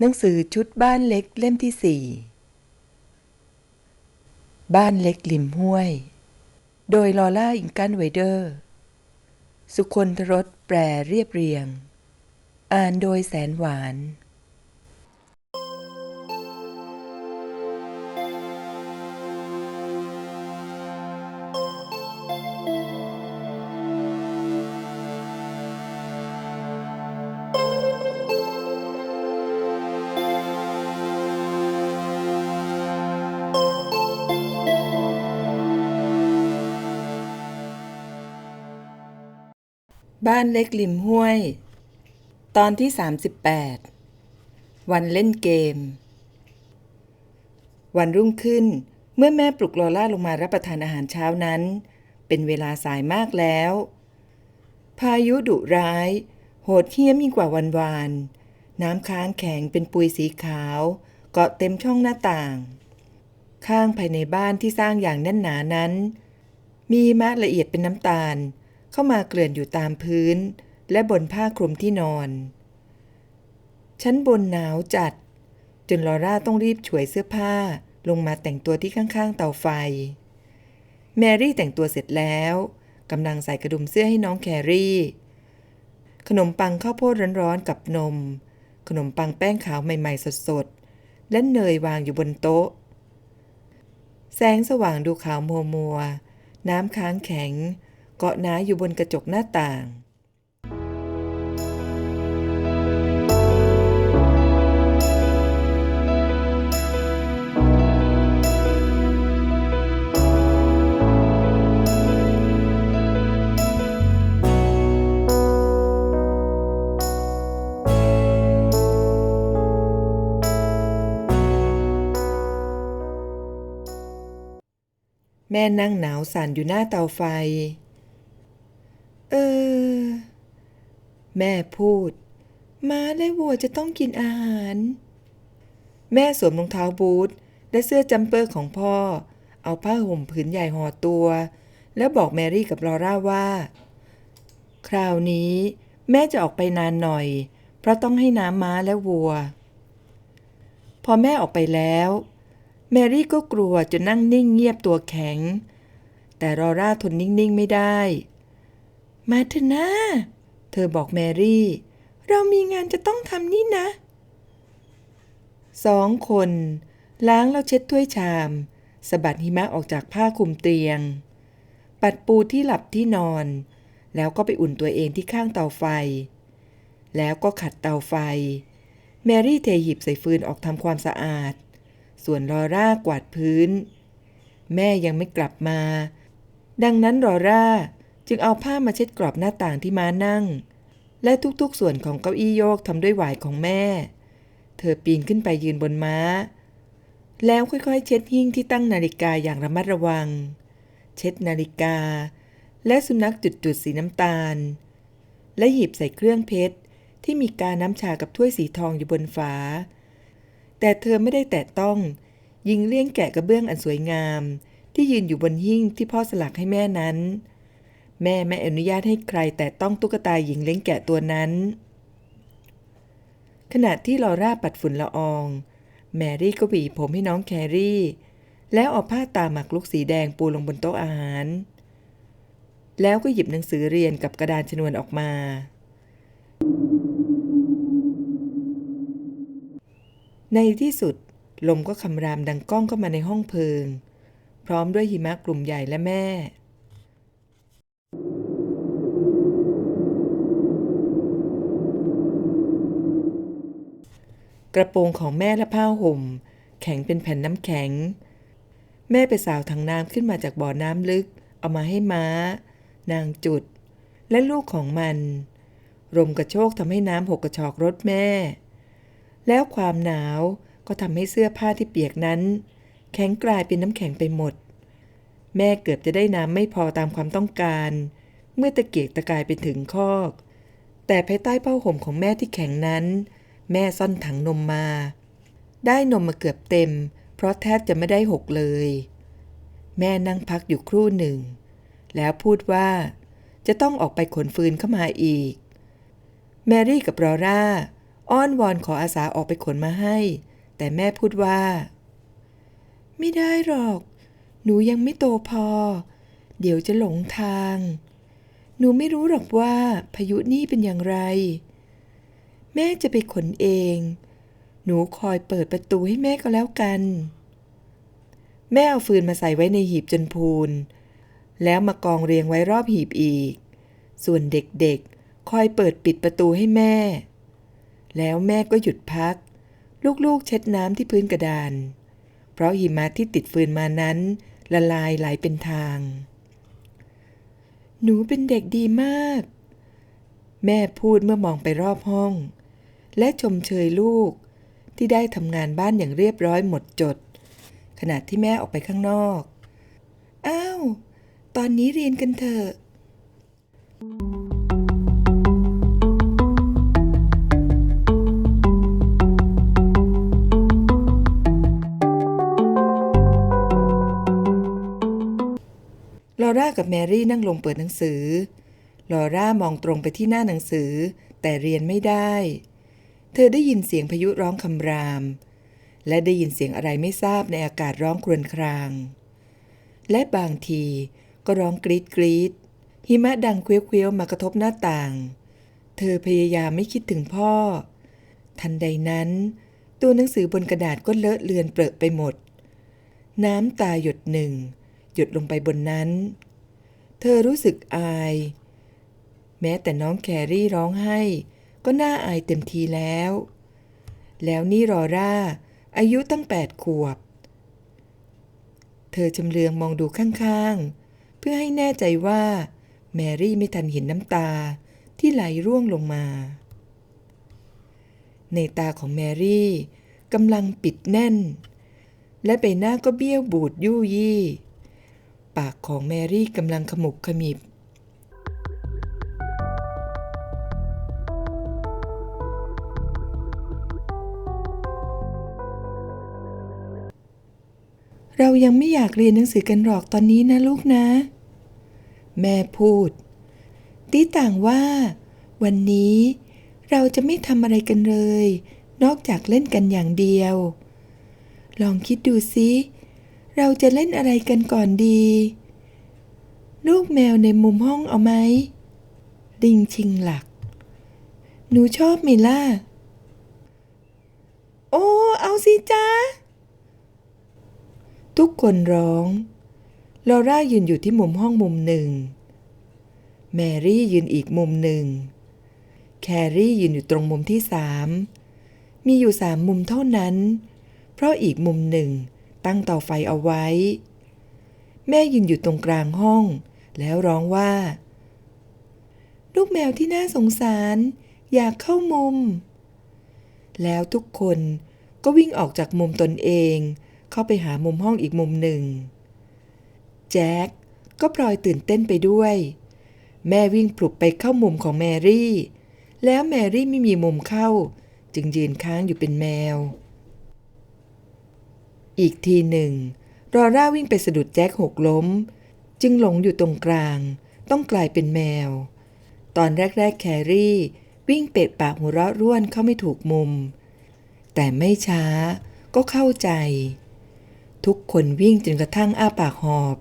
หนังสือชุดบ้านเล็กเล่มที่สี่บ้านเล็กริมห้วย โดยลอล่าอิงกันไวเดอร์ สุคนทรสแปรเรียบเรียง อ่านโดยแสนหวาน บ้านเล็กริมห้วย ตอนที่ 38 วันเล่นเกม วันรุ่งขึ้น เมื่อแม่ปลุกลอล่าลงมารับประทานอาหารเช้านั้น เป็นเวลาสายมากแล้ว พายุดุร้าย โหดเหี้ยมยิ่งกว่าวันวาน น้ำค้างแข็งเป็นปุยสีขาว เกาะเต็มช่องหน้าต่าง ข้างภายในบ้านที่สร้างอย่างแน่นหนานั้น มีมะละเอียดเป็นน้ำตาล เข้ามาเกลื่อนอยู่ตามพื้น และบนผ้าคลุมที่นอน ชั้นบนหนาวจัด จนลอร่าต้องรีบฉวยเสื้อผ้าลงมาแต่งตัวที่ข้างๆ เตาไฟ แมรี่แต่งตัวเสร็จแล้วกำลังใส่กระดุมเสื้อให้น้องแครี่ ขนมปังข้าวโพดร้อนๆกับนม ขนมปังแป้งขาวใหม่ๆสดๆ และเนยวางอยู่บนโต๊ะ แสงสว่างดูขาวมัวมัวๆน้ำค้างแข็ง เกาะหนาอยู่บนกระจกหน้าต่างแม่นั่งหนาวสั่นอยู่หน้าเตาไฟ เออ แม่พูด ม้าและวัวจะต้องกินอาหาร แม่สวมรองเท้าบูทและเสื้อจัมเปอร์ของพ่อ เอาผ้าห่มผืนใหญ่ห่อตัว แล้วบอกแมรี่กับลอร่าว่า คราวนี้แม่จะออกไปนานหน่อย เพราะต้องให้น้ำม้าและวัว พอแม่ออกไปแล้ว แมรี่ก็กลัวจนนั่งนิ่งเงียบตัวแข็ง แต่ลอร่าทนนิ่งๆไม่ได้ มาเถอะนะเธอบอกแมรี่ เรามีงานจะต้องทำนี่นะ สองคน ล้างแล้วเช็ดถ้วยชามสะบัดหิมะออกจากผ้าคลุมเตียง ปัดปูที่หลับที่นอน แล้วก็ไปอุ่นตัวเองที่ข้างเตาไฟ แล้วก็ขัดเตาไฟ แมรี่เทหีบใส่ฟืนออกทำความสะอาด ส่วนลอร่ากวาดพื้น แม่ยังไม่กลับมา ดังนั้นลอร่า จึงเอาผ้ามาเช็ดกรอบหน้าต่างที่ม้านั่ง และทุกๆส่วนของเก้าอี้โยกทำด้วยหวายของแม่ เธอปีนขึ้นไปยืนบนม้า แล้วค่อยๆ เช็ดหิ้งที่ตั้งนาฬิกาอย่างระมัดระวัง เช็ดนาฬิกา และสุนัขจุดๆสีน้ำตาล และหยิบใส่เครื่องเพชรที่มีกาน้ำชากับถ้วยสีทองอยู่บนฝา แต่เธอไม่ได้แตะต้องยิงเลี้ยงแกะกระเบื้องอันสวยงาม ที่ยืนอยู่บนหิ้งที่พ่อสลักให้แม่นั้น แม่ไม่อนุญาตให้ใครแตะต้องตุ๊กตาหญิงเลี้ยงแกะตัวนั้น ขณะที่ลอร่าปัดฝุ่นละออง แมรี่ก็หวีผมให้น้องแครี่ แล้วเอาผ้าตาหมักลุกสีแดงปูลงบนโต๊ะอาหาร แล้วก็หยิบหนังสือเรียนกับกระดานชนวนออกมา ในที่สุดลมก็คำรามดังก้องเข้ามาในห้องเพิง พร้อมด้วยหิมะกลุ่มใหญ่และแม่ ระโปรงของแม่และผ้าห่ม แข็งเป็นแผ่นน้ำแข็ง แม่ไปสาวถังน้ำขึ้นมาจากบ่อน้ำลึก เอามาให้ม้า นางจุด และลูกของมัน ลมกระโชกทำให้น้ำหกกระชอกรถแม่ แล้วความหนาวก็ทำให้เสื้อผ้าที่เปียกนั้น แข็งกลายเป็นน้ำแข็งไปหมด แม่เกือบจะได้น้ำไม่พอตามความต้องการ เมื่อตะเกียกตะกายไปถึงคอก แต่ภายใต้ผ้าห่มของแม่ที่แข็งนั้น แม่ซ่อนถังนมมา ได้นมมาเกือบเต็ม เพราะแทบจะไม่ได้หกเลย แม่นั่งพักอยู่ครู่หนึ่ง แล้วพูดว่า จะต้องออกไปขนฟืนเข้ามาอีก แมรี่กับรอร่า อ้อนวอนขออาสาออกไปขนมาให้ แต่แม่พูดว่า ไม่ได้หรอก หนูยังไม่โตพอ เดี๋ยวจะหลงทาง หนูไม่รู้หรอกว่าพายุนี่เป็นอย่างไร แม่จะไปขนเอง หนูคอยเปิดประตูให้แม่ก็แล้วกัน แม่เอาฟืนมาใส่ไว้ในหีบจนพูน แล้วมากองเรียงไว้รอบหีบอีก ส่วนเด็กๆ คอยเปิดปิดประตูให้แม่ แล้วแม่ก็หยุดพัก ลูกๆ เช็ดน้ำที่พื้นกระดาน เพราะหิมะที่ติดฟืนมานั้นละลายไหลเป็นทาง หนูเป็นเด็กดีมาก แม่พูดเมื่อมองไปรอบห้อง และชมเชยลูก ที่ได้ทำงานบ้านอย่างเรียบร้อยหมดจด ขณะที่แม่ออกไปข้างนอก อ้าว ตอนนี้เรียนกันเถอะลอร่ากับแมรี่นั่งลงเปิดหนังสือ ลอร่ามองตรงไปที่หน้าหนังสือ แต่เรียนไม่ได้ ธอได้ยินเสียงพายุร้องคำราม และได้ยินเสียงอะไรไม่ทราบในอากาศร้องครวญคราง และบางทีก็ร้องกรีดกรีดหิมะดังเคว้ยวๆมากระทบหน้าต่าง เธอพยายามไม่คิดถึงพ่อ ทันใดนั้น ตัวหนังสือบนกระดาษก็เลอะเลือนเปรอะไปหมด น้ำตาหยดหนึ่ง หยดลงไปบนนั้น เธอรู้สึกอาย แม้แต่น้องแครี่ร้องไห้ ก็น่าอายเต็มทีแล้ว แล้วนี่รอร่า อายุตั้งแปดขวบ เธอชำเลืองมองดูข้างๆ เพื่อให้แน่ใจว่า แมรี่ไม่ทันเห็นน้ำตาที่ไหลร่วงลงมา ในตาของแมรี่กำลังปิดแน่น และใบหน้าก็เบี้ยวบูดยู่ยี่ ปากของแมรี่กำลังขมุบขมิบ เรายังไม่อยากเรียนหนังสือกันหรอกตอนนี้นะลูกนะ แม่พูด ตีต่างว่า วันนี้เราจะไม่ทำอะไรกันเลย นอกจากเล่นกันอย่างเดียว ลองคิดดูสิเราจะเล่นอะไรกันก่อนดี ลูกแมวในมุมห้องเอาไหมลิงชิงหลัก หนูชอบมิล่า โอ้ เอาสิจ้า ทุกคนร้อง ลอร่ายืนอยู่ที่มุมห้องมุมหนึ่ง แมรี่ยืนอีกมุมหนึ่ง แครี่ยืนอยู่ตรงมุมที่สามมีอยู่สามมุมเท่านั้น เพราะอีกมุมหนึ่งตั้งเตาไฟเอาไว้ แม่ยืนอยู่ตรงกลางห้อง แล้วร้องว่า ลูกแมวที่น่าสงสาร อยากเข้ามุม แล้วทุกคนก็วิ่งออกจากมุมตนเอง เข้าไปหามุมห้องอีกมุมหนึ่ง แจ็คก็พลอยตื่นเต้นไปด้วย แม่วิ่งปลุกไปเข้ามุมของแมรี่ แล้วแมรี่ไม่มีมุมเข้า จึงยืนค้างอยู่เป็นแมว อีกทีหนึ่ง รอร่าวิ่งไปสะดุดแจ็คหกล้ม จึงหลงอยู่ตรงกลาง ต้องกลายเป็นแมว ตอนแรก ๆ แครี่ วิ่งเป็ดปากหัวเราะร่วนเข้าไม่ถูกมุม แต่ไม่ช้าก็เข้าใจ ทุกคนวิ่งจนกระทั่งอ้าปากหอบ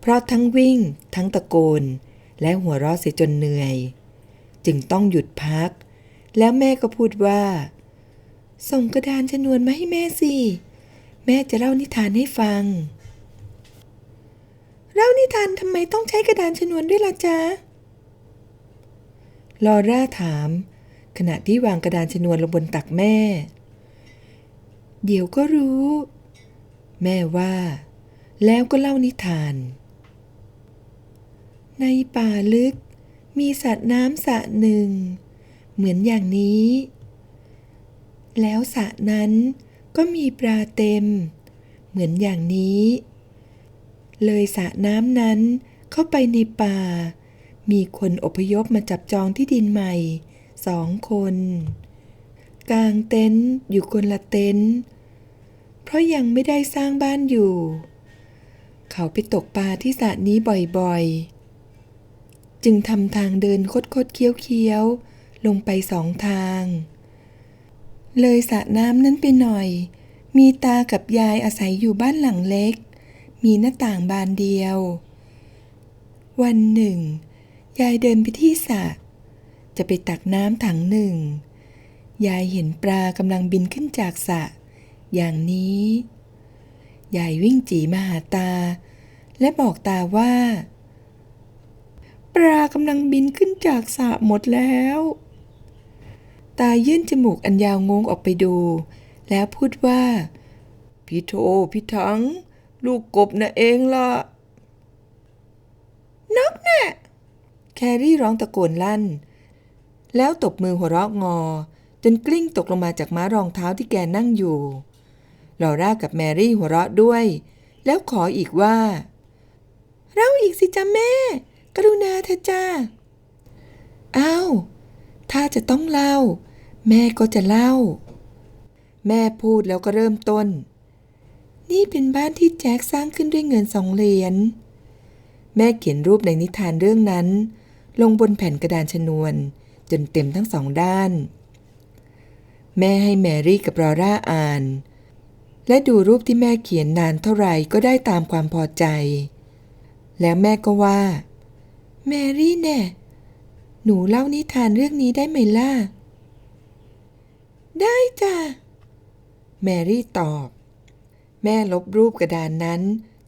เพราะทั้งวิ่ง ทั้งตะโกน และหัวเราะเสียจนเหนื่อย จึงต้องหยุดพัก แล้วแม่ก็พูดว่า ส่งกระดานชนวนมาให้แม่สิ แม่จะเล่านิทานให้ฟัง เล่านิทานทำไมต้องใช้กระดานชนวนด้วยล่ะจ๊ะ ลอร่าถาม ขณะที่วางกระดานชนวนลงบนตักแม่เดี๋ยวก็รู้ แม่ว่า แล้วก็เล่านิทาน ในป่าลึกมีสระน้ำสระหนึ่ง เหมือนอย่างนี้ แล้วสระนั้นก็มีปลาเต็ม เหมือนอย่างนี้ เลยสระน้ำนั้นเข้าไปในป่า มีคนอพยพมาจับจองที่ดินใหม่สองคนกางเต็นท์อยู่คนละเต็นท์ ราะยังไม่ได้สร้างบ้านอยู่ เขาไปตกปลาที่สระนี้บ่อยๆ จึงทำทางเดินคดคดๆเคี้ยวเคี้ยวๆลงไปสองทาง เลยสระน้ำนั้นไปหน่อย มีตากับยายอาศัยอยู่บ้านหลังเล็ก มีหน้าต่างบานเดียว วันหนึ่ง ยายเดินไปที่สระจะไปตักน้ำถังหนึ่ง ยายเห็นปลากำลังบินขึ้นจากสระ อย่างนี้ ยายวิ่งจีมาหาตา และบอกตาว่า ปลากำลังบินขึ้นจากสระหมดแล้ว ตายื่นจมูกอันยาวงงออกไปดู แล้วพูดว่า พี่โทพี่ทัง ลูกกบน่ะเองล่ะ นกน่ะแครี่ร้องตะโกนลั่น แล้วตบมือหัวเราะงอ จนกลิ้งตกลงมาจากม้ารองเท้าที่แกนั่งอยู่ ลอร่ากับแมรี่หัวเราะด้วย แล้วขออีกว่า เราอีกสิจ้าแม่ กรุณาเถอะจ้าอ้าวถ้าจะต้องเล่า แม่ก็จะเล่า แม่พูดแล้วก็เริ่มต้น นี่เป็นบ้านที่แจ็คสร้างขึ้นด้วยเงินสองเหรียญแม่เขียนรูปในนิทานเรื่องนั้น ลงบนแผ่นกระดานชนวน จนเต็มทั้งสองด้าน แม่ให้แมรี่กับรอร่าอ่าน และดูรูปที่แม่เขียนนานเท่าไหร่ก็ได้ตามความพอใจ แล้วแม่ก็ว่า แมรี่แน่ หนูเล่านิทานเรื่องนี้ได้ไหมล่ะ ได้จ้ะ แมรี่ตอบ แม่ลบรูปกระดานนั้น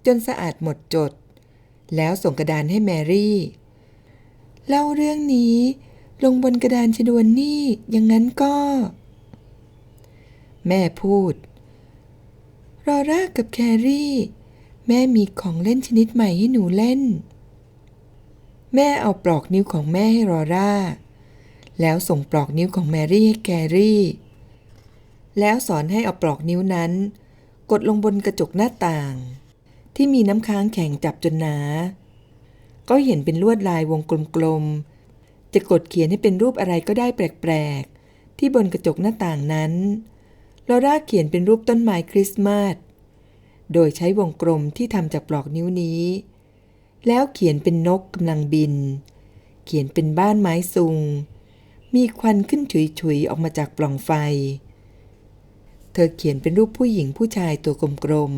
จนสะอาดหมดจด แล้วส่งกระดานให้แมรี่ เล่าเรื่องนี้ลงบนกระดานชนวนนี่อย่างนั้นก็ แม่พูด รอร่ากับแครี่ แม่มีของเล่นชนิดใหม่ให้หนูเล่น แม่เอาปลอกนิ้วของแม่ให้รอร่า แล้วส่งปลอกนิ้วของแมรี่ให้แครี่ แล้วสอนให้เอาปลอกนิ้วนั้น กดลงบนกระจกหน้าต่าง ที่มีน้ำค้างแข็งจับจนหนา ก็เห็นเป็นลวดลายวงกลมๆ จะกดเขียนให้เป็นรูปอะไรก็ได้แปลกๆ ที่บนกระจกหน้าต่างนั้น ลอร่าเขียนเป็นรูปต้นไม้คริสต์มาส โดยใช้วงกลมที่ทำจากปลอกนิ้วนี้ แล้วเขียนเป็นนกกำลังบิน เขียนเป็นบ้านไม้ซุง มีควันขึ้นฉุยๆ ออกมาจากปล่องไฟ เธอเขียนเป็นรูปผู้หญิงผู้ชายตัวกลม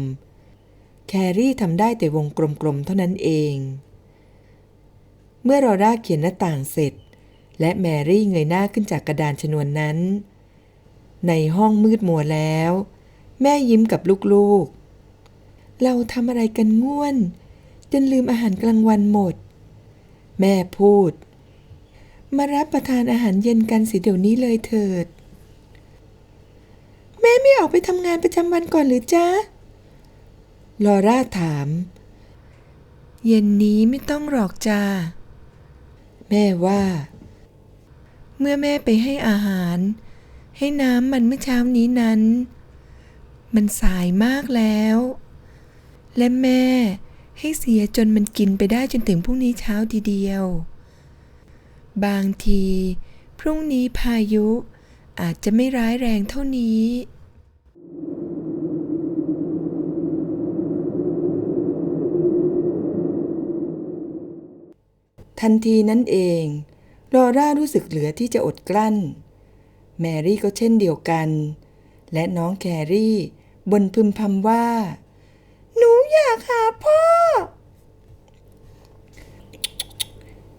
ๆ แครี่ทำได้แต่วงกลมๆ เท่านั้นเอง เมื่อรอร่าเขียนหน้าต่างเสร็จ และแมรี่เงยหน้าขึ้นจากกระดานชนวนนั้น ในห้องมืดมัวแล้ว แม่ยิ้มกับลูกๆ เราทำอะไรกันง่วน จนลืมอาหารกลางวันหมด แม่พูด มารับประทานอาหารเย็นกันสิเดี๋ยวนี้เลยเถิด แม่ไม่ออกไปทำงานประจำวันก่อนหรือจ๊ะ ลอร่าถาม เย็นนี้ไม่ต้องหรอกจ้า แม่ว่า เมื่อแม่ไปให้อาหาร ให้น้ำมันเมื่อเช้านี้นั้น มันสายมากแล้ว และแม่ให้เสียจนมันกินไปได้จนถึงพรุ่งนี้เช้าทีเดียว บางที พรุ่งนี้พายุอาจจะไม่ร้ายแรงเท่านี้ทันทีนั้นเอง ลอร่ารู้สึกเหลือที่จะอดกลั้น แมรี่ก็เช่นเดียวกัน และน้องแครี่บนพึมพำว่า หนูอยากหาพ่อ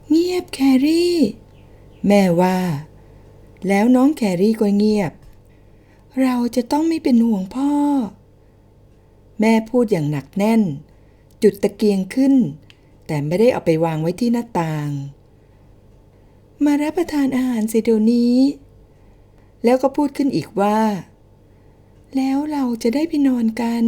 เงียบแครี่ แม่ว่า แล้วน้องแครี่ก็เงียบ เราจะต้องไม่เป็นห่วงพ่อ แม่พูดอย่างหนักแน่น จุดตะเกียงขึ้น แต่ไม่ได้เอาไปวางไว้ที่หน้าต่าง มารับประทานอาหารเสียเดี๋ยวนี้ แล้วก็พูดขึ้นอีกว่า แล้วเราจะได้ไปนอนกัน